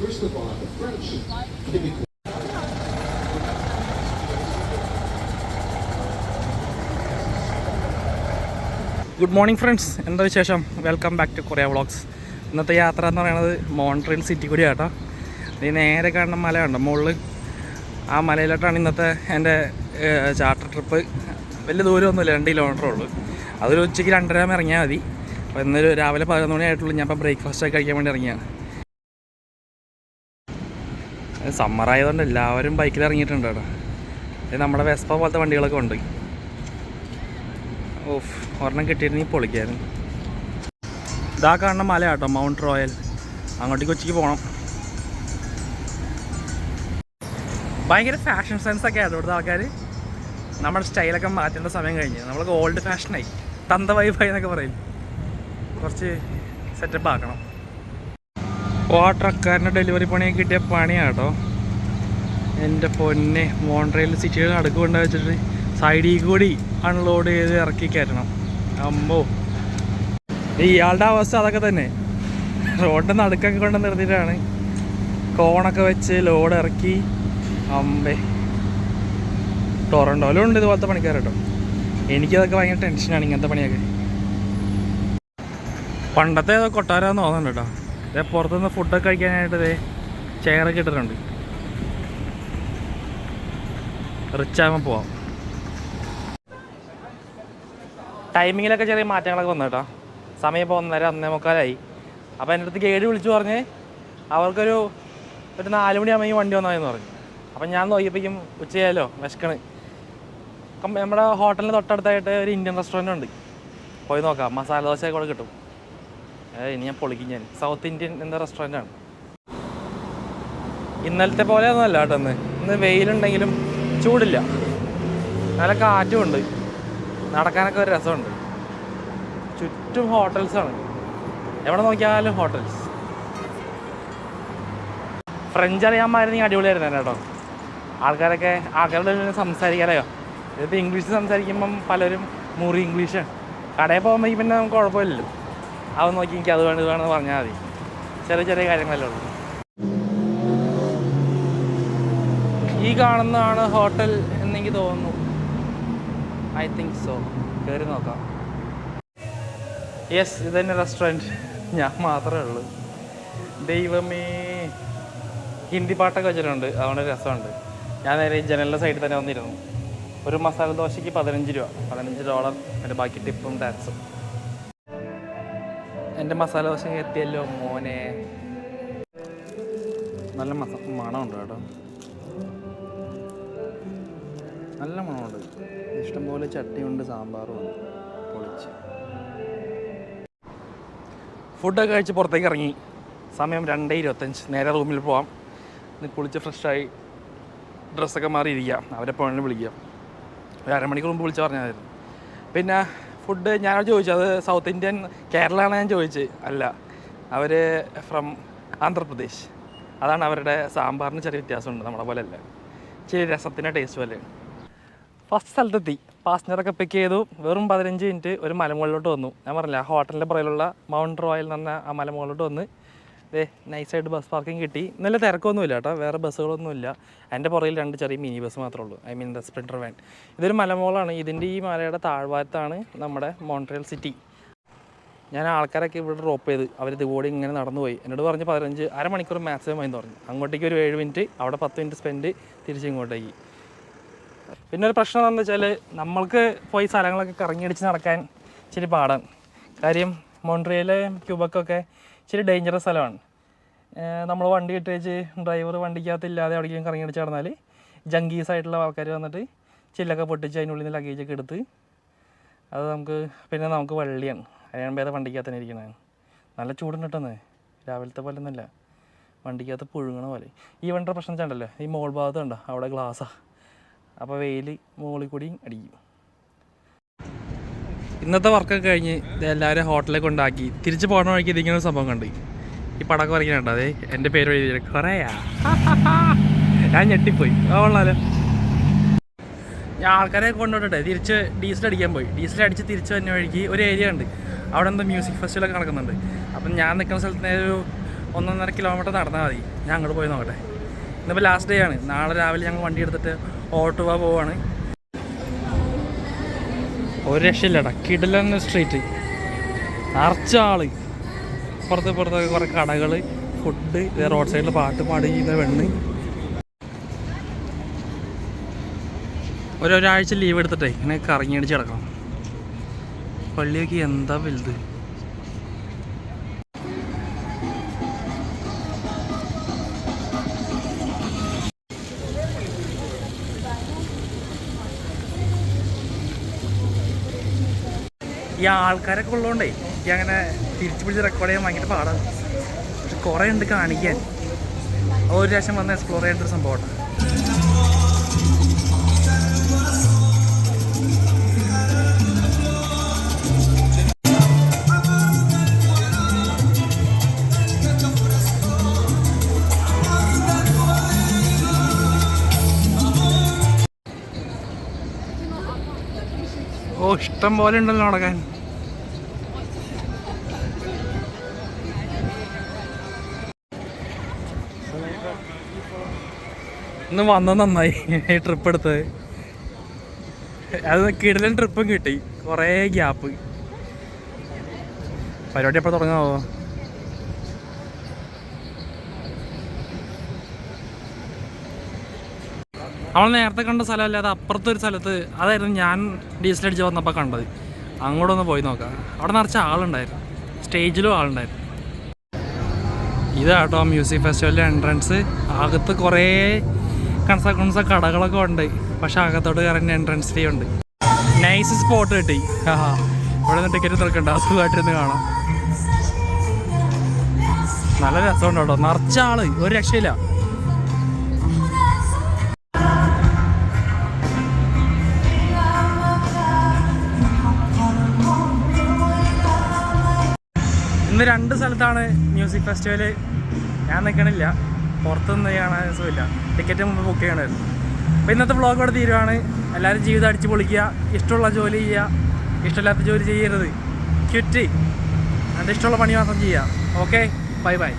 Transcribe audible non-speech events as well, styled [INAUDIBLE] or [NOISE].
First of all, the French. Good morning friends എന്താ വിശേഷം? Welcome back to Korea vlogs ഇന്നത്തെ യാത്ര എന്ന് പറയുന്നത് മോൺട്രിയൽ സിറ്റി കൂടി ആട്ടോ ഈ നേരെ കാണുന്ന മല കണ്ടോ മുകളിൽ ആ മലയിലോട്ടാണ് ഇന്നത്തെ എന്റെ ചാർട്ടർ ട്രിപ്പ് വലിയ ദൂരമൊന്നുമില്ല രണ്ട് കിലോമീറ്റർ ഉള്ളൂ. അതൊരു ഉച്ചയ്ക്ക് രണ്ടര ഇറങ്ങിയാൽ മതി. അപ്പോൾ ഇന്നൊരു രാവിലെ പതിനൊന്ന് മണി ആയിട്ടുള്ളൂ. ഞാൻ ഇപ്പോൾ ബ്രേക്ക്ഫാസ്റ്റ് ഒക്കെ കഴിക്കാൻ വേണ്ടി ഇറങ്ങിയാണ്. സമ്മർ ആയതുകൊണ്ട് എല്ലാവരും ബൈക്കിൽ ഇറങ്ങിയിട്ടുണ്ട് കേട്ടോ. നമ്മുടെ വെസ്പ പോലത്തെ വണ്ടികളൊക്കെ ഉണ്ട്. ഓഫ് ഒരെണ്ണം കിട്ടിയിരുന്നെങ്കിൽ പൊളിക്കായിരുന്നു ഇതാ കാണുന്ന മല കേട്ടോ മൗണ്ട് റോയൽ അങ്ങോട്ടേക്ക് ഉച്ചയ്ക്ക് പോകണം ഭയങ്കര ഫാഷൻ സെൻസ് ഒക്കെ ആയിരുന്നു ഇവിടുത്തെ ആൾക്കാർ നമ്മുടെ സ്റ്റൈലൊക്കെ മാറ്റേണ്ട സമയം കഴിഞ്ഞ്. നമ്മളൊക്കെ ഓൾഡ് ഫാഷനായി തന്ത വൈഫായി എന്നൊക്കെ പറയും. കുറച്ച് സെറ്റപ്പ് ആക്കണം. ഓ ആ ട്രക്കാരന്റെ ഡെലിവറി പണിയൊക്കെ കിട്ടിയ പണിയാട്ടോ. എന്റെ പൊന്നെ മോൺട്രയിൽ സിറ്റികൾ അടുക്ക് കൊണ്ട് വെച്ചിട്ട് സൈഡിൽ കൂടി അൺലോഡ് ചെയ്ത് ഇറക്കി കയറ്റണം. അമ്മോ ഇയാളുടെ അവസ്ഥ അതൊക്കെ തന്നെ. റോഡിന്റെ നടുക്കൊക്കെ കൊണ്ട് നിർത്തിയിട്ടാണ്. കോണൊക്കെ വെച്ച് ലോഡ് ഇറക്കി. അമ്പേ. ടൊറൻഡോയിലും ഉണ്ട് ഇതുപോലത്തെ പണിക്കാർ കേട്ടോ. എനിക്കതൊക്കെ ഭയങ്കര ടെൻഷനാണ് ഇങ്ങനത്തെ പണിയൊക്കെ. പണ്ടത്തെ ഏതോ കൊട്ടാരാന്ന് തോന്നുന്നുണ്ട് കേട്ടോ. ഇതേ പുറത്തുനിന്ന് ഫുഡൊക്കെ കഴിക്കാനായിട്ട് ഇതേ ചെയറൊക്കെ ഇട്ടിട്ടുണ്ട്. റിച്ച് ആകുമ്പോൾ പോവാം. ടൈമിങ്ങിലൊക്കെ ചെറിയ മാറ്റങ്ങളൊക്കെ വന്നു കേട്ടോ. സമയം ഇപ്പോൾ ഒന്നര ഒന്നേ മുക്കാലായി. അപ്പോൾ എന്റെ അടുത്ത് ഗൈഡ് വിളിച്ചു പറഞ്ഞ് അവർക്കൊരു ഒരു നാല് മണിയാകുമ്പോൾ ഈ വണ്ടി വന്നതെന്ന് പറഞ്ഞു. അപ്പം ഞാൻ നോക്കിയപ്പോഴേക്കും ഉച്ചയായാലോ വിശക്കണ്. നമ്മുടെ ഹോട്ടലിന് തൊട്ടടുത്തായിട്ട് ഒരു ഇന്ത്യൻ റെസ്റ്റോറന്റ് ഉണ്ട്. പോയി നോക്കാം. മസാല ദോശയൊക്കെ കൂടെ കിട്ടും. ഇനി ഞാൻ പൊളിക്കും ഞാൻ. സൗത്ത് ഇന്ത്യൻ എന്ന റെസ്റ്റോറന്റാണ് ഇന്നലത്തെ പോലെ ഒന്നുമല്ല കേട്ടോ ഇന്ന്. ഇന്ന് വെയിലുണ്ടെങ്കിലും ചൂടില്ല. നല്ല കാറ്റും ഉണ്ട്. നടക്കാനൊക്കെ ഒരു രസമുണ്ട്. ചുറ്റും ഹോട്ടൽസാണ് എവിടെ നോക്കിയാലും ഹോട്ടൽസ് ഫ്രഞ്ച് അറിയാമായിരുന്നെങ്കിൽ അടിപൊളിയായിരുന്നു കേട്ടോ. ആൾക്കാരൊക്കെ ആൾക്കാരുടെ സംസാരിക്കാനോ ഇതിപ്പോൾ ഇംഗ്ലീഷ് സംസാരിക്കുമ്പം പലരും മുറി ഇംഗ്ലീഷാണ് കടയിൽ പോകുമ്പോൾ പിന്നെ നമുക്ക് കുഴപ്പമില്ലല്ലോ. അവൻ നോക്കി എനിക്ക് അത് വേണം ഇത് വേണമെന്ന് പറഞ്ഞാൽ മതി. ചെറിയ ചെറിയ കാര്യങ്ങളല്ലേ ഉള്ളൂ. ഈ കാണുന്നതാണ് ഹോട്ടൽ എന്നെനിക്ക് തോന്നുന്നു. ഐ തിങ്ക് സോ കയറി നോക്കാം. യെസ് ഇത് തന്നെ റെസ്റ്റോറന്റ് ഞാൻ മാത്രമേ ഉള്ളൂ. ദൈവമേ. ഹിന്ദി പാട്ടൊക്കെ വെച്ചിട്ടുണ്ട്. അതുകൊണ്ട് രസമുണ്ട്. ഞാൻ നേരെ ജനലിന്റെ സൈഡിൽ തന്നെ വന്നിരുന്നു. ഒരു മസാല ദോശയ്ക്ക് പതിനഞ്ച് രൂപ. പതിനഞ്ച് ഡോളർ എന്റെ ബാക്കി ടിപ്പും ടാക്സും. എന്റെ മസാല ദോശ എത്തിയല്ലോ മോനെ. നല്ല മസ മണമുണ്ട് കേട്ടോ. നല്ല മണമുണ്ട്. ഇഷ്ടംപോലെ ചട്ടിയുണ്ട് സാമ്പാറും ഉണ്ട്. പൊളിച്ച്. ഫുഡൊക്കെ കഴിച്ച് പുറത്തേക്ക് ഇറങ്ങി. സമയം രണ്ട് ഇരുപത്തഞ്ച്. നേരെ റൂമിൽ പോവാം. കുളിച്ച് ഫ്രഷായി. ഡ്രസ്സൊക്കെ മാറി ഇരിക്കാം അവരെ പോകണമെന്ന് വിളിക്കാം. ഒരു അരമണിക്കൂർ മുമ്പ് വിളിച്ച് പറഞ്ഞതായിരുന്നു പിന്നെ ഫുഡ് ഞാൻ ചോദിച്ചു അത് സൗത്ത് ഇന്ത്യൻ കേരളമാണ് ഞാൻ ചോദിച്ചത്. അല്ല അവർ ഫ്രം ആന്ധ്രാപ്രദേശ്. അതാണ് അവരുടെ സാമ്പാറിന് ചെറിയ വ്യത്യാസമുണ്ട് നമ്മളെ പോലെ അല്ല ചെറിയ രസത്തിന്റെ ടേസ്റ്റ് പോലെ ഫസ്റ്റ് സ്ഥലത്തെത്തി പാസഞ്ചറൊക്കെ പിക്ക് ചെയ്തു. വെറും പതിനഞ്ച് മിനിറ്റ് ഒരു മലമുകളിലോട്ട് വന്നു. ഞാൻ പറഞ്ഞില്ല ഹോട്ടലിന്റെ പുറയിലുള്ള മൗണ്ട് റോയൽ എന്ന് പറഞ്ഞ ആ മലമുകളിലോട്ട് വന്ന് ദേ നൈസായിട്ട് ബസ് പാർക്കിംഗ് കിട്ടി. നല്ല തിരക്കൊന്നുമില്ല കേട്ടോ. വേറെ ബസ്സുകളൊന്നുമില്ല എന്റെ പുറകിൽ രണ്ട് ചെറിയ മിനി ബസ് മാത്രമേ ഉള്ളൂ. I mean the Sprinter van ഇതൊരു മലമോളാണ്. ഇതിന്റെ ഈ മലയുടെ താഴ്വാരത്താണ് നമ്മുടെ മോൺട്രിയൽ സിറ്റി ഞാൻ ആൾക്കാരൊക്കെ ഇവിടെ ഡ്രോപ്പ് ചെയ്ത് അവർ ഇതുകൂടി ഇങ്ങനെ നടന്നു പോയി എന്നോട് പറഞ്ഞ് പതിനഞ്ച് അരമണിക്കൂർ മാക്സിമം ആയി പറഞ്ഞു. അങ്ങോട്ടേക്ക് ഒരു ഏഴ് മിനിറ്റ് അവിടെ പത്ത് മിനിറ്റ് സ്പെൻഡ് തിരിച്ച് ഇങ്ങോട്ടേക്ക്. പിന്നെ ഒരു പ്രശ്നം എന്താണെന്ന് വെച്ചാൽ നമ്മൾക്ക് പോയി സ്ഥലങ്ങളൊക്കെ കറങ്ങിയടിച്ച് നടക്കാൻ ഇച്ചിരി പാടാണ്. കാര്യം മോൺട്രിയയിലെ ക്യൂബക്കൊക്കെ ഇച്ചിരി ഡേഞ്ചറസ് സ്ഥലമാണ്. നമ്മൾ വണ്ടി ഇട്ട് വെച്ച് ഡ്രൈവർ വണ്ടിക്കകത്ത് ഇല്ലാതെ അവിടേക്കും കറങ്ങി അടിച്ച് നടന്നാൽ ജങ്കീസ് ആയിട്ടുള്ള ആൾക്കാർ വന്നിട്ട് ചില്ലൊക്കെ പൊട്ടിച്ച് അതിനുള്ളിൽ നിന്ന് ലഗേജൊക്കെ എടുത്ത് അത് നമുക്ക് പിന്നെ നമുക്ക് വള്ളിയാണ്. അതിനാണ് ഭേദം വണ്ടിക്കകത്ത് തന്നെ ഇരിക്കണത് നല്ല ചൂടുണ്ട് കിട്ടുന്നത് രാവിലത്തെ പോലെ ഒന്നുമല്ല. വണ്ടിക്കകത്ത് പുഴുങ്ങണ പോലെ. ഈ വണ്ടിയുടെ പ്രശ്നം വെച്ചാണ്ടല്ലോ ഈ മോൾ ഭാഗത്ത് ഉണ്ടോ അവിടെ ഗ്ലാസ്സാണ് അപ്പോൾ വെയിൽ മുകളിൽ കൂടി അടിക്കും. ഇന്നത്തെ വർക്കൊക്കെ കഴിഞ്ഞ് എല്ലാവരും ഹോട്ടലിൽ കൊണ്ടാക്കി. തിരിച്ച് പോകണ വഴിക്ക് ഇതിങ്ങനെ ഒരു സംഭവം കണ്ട്. ഈ പടക്കം വരയ്ക്കുന്നുണ്ട്? അതെ എന്റെ പേര് വഴി കുറേയാ? [LAUGHS] ഞാൻ ഞെട്ടിപ്പോയി. അതുകൊള്ളാലോ കൊള്ളാലോ. ഞാൻ ആൾക്കാരെ കൊണ്ടുപോട്ടെ തിരിച്ച് ഡീസൽ അടിക്കാൻ പോയി. ഡീസൽ അടിച്ച് തിരിച്ച് വന്ന വഴിക്ക് ഒരു ഏരിയ ഉണ്ട്. അവിടെ എന്തോ മ്യൂസിക് ഫെസ്റ്റിവലൊക്കെ നടക്കുന്നുണ്ട്. അപ്പം ഞാൻ നിൽക്കുന്ന സ്ഥലത്ത് ഒരു ഒന്നൊന്നര കിലോമീറ്റർ നടന്നാൽ മതി. ഞാൻ അങ്ങോട്ട് പോയി നോക്കട്ടെ. ഇന്നിപ്പോൾ ലാസ്റ്റ് ഡേ ആണ്. നാളെ രാവിലെ ഞങ്ങൾ വണ്ടി എടുത്തിട്ട് ഓട്ടുവ പോവാണ്. ഒരു രക്ഷയില്ലടാ. കിടലൻ സ്ട്രീറ്റ് നിറച്ചാൾ പുറത്ത് പുറത്തൊക്കെ കുറേ കടകൾ ഫുഡ് റോഡ് സൈഡിൽ പാട്ട് പാടി ചെയ്യുന്ന പെണ്ണ്. ഒരു ഒരാഴ്ച ലീവ് എടുത്തിട്ടേ ഇങ്ങനെ കറങ്ങി അടിച്ച് കിടക്കണം. പള്ളിയൊക്കെ എന്താ വലുത്. ഈ ആൾക്കാരൊക്കെ ഉള്ളതുകൊണ്ടേ എനിക്ക് അങ്ങനെ തിരിച്ചു പിടിച്ച് റെക്കോർഡ് ചെയ്യാൻ ഭയങ്കര പാടാണ് പക്ഷെ കുറേ ഉണ്ട് കാണിക്കാൻ. ഒരു പ്രാവശ്യം വന്ന് എക്സ്പ്ലോർ ചെയ്യേണ്ട ഒരു സംഭവമാണ് ഇഷ്ടം പോലെ ഉണ്ടല്ലോ നടക്കാൻ ഇന്ന് വന്നത് നന്നായി. ഈ ട്രിപ്പ് എടുത്തത്. അത് കിടലൻ ട്രിപ്പും കിട്ടി. കുറേ ഗ്യാപ്പ് പരിപാടി എപ്പോൾ തുടങ്ങാവോ? അവൾ നേരത്തെ കണ്ട സ്ഥലമല്ല? അത് അപ്പുറത്തെ ഒരു സ്ഥലത്ത്. അതായിരുന്നു ഞാൻ ഡീസൽ അടിച്ച് വന്നപ്പോൾ കണ്ടത്. അങ്ങോട്ട് ഒന്ന് പോയി നോക്കാം. അവിടെ നിറച്ച ആളുണ്ടായിരുന്നു. സ്റ്റേജിലും ആളുണ്ടായിരുന്നു. ഇതാട്ടോ മ്യൂസിക് ഫെസ്റ്റിവലിന്റെ എൻട്രൻസ്. അകത്ത് കുറേ കൺസ കൺസ കടകളൊക്കെ ഉണ്ട്. പക്ഷേ അകത്തോട്ട് കയറുന്ന എൻട്രൻസ് ഫീ ഉണ്ട്. നൈസ് സ്പോട്ട് കിട്ടി. ആ ഇവിടെ നിന്ന് ടിക്കറ്റ് തിരക്കണ്ട സുഖമായിട്ടിരുന്ന് കാണാം. നല്ല രസമുണ്ട് കേട്ടോ. നിറച്ച ആൾ. ഒരു രക്ഷയില്ല. ഇന്ന് രണ്ട് സ്ഥലത്താണ് മ്യൂസിക് ഫെസ്റ്റിവൽ ഞാൻ നിൽക്കണില്ല പുറത്തുനിന്ന് കാണാൻ സുഖമില്ല. ടിക്കറ്റ് മുമ്പ് ബുക്ക് ചെയ്യണമായിരുന്നു. അപ്പോൾ ഇന്നത്തെ വ്ളോഗ് ഇവിടെ തീരുവാണ്. എല്ലാവരും ജീവിതം അടിച്ച് പൊളിക്കുക. ഇഷ്ടമുള്ള ജോലി ചെയ്യുക. ഇഷ്ടമില്ലാത്ത ജോലി ചെയ്യരുത്. ക്വിറ്റ് എന്റെ ഇഷ്ടമുള്ള പണി മാത്രം ചെയ്യുക. Okay bye bye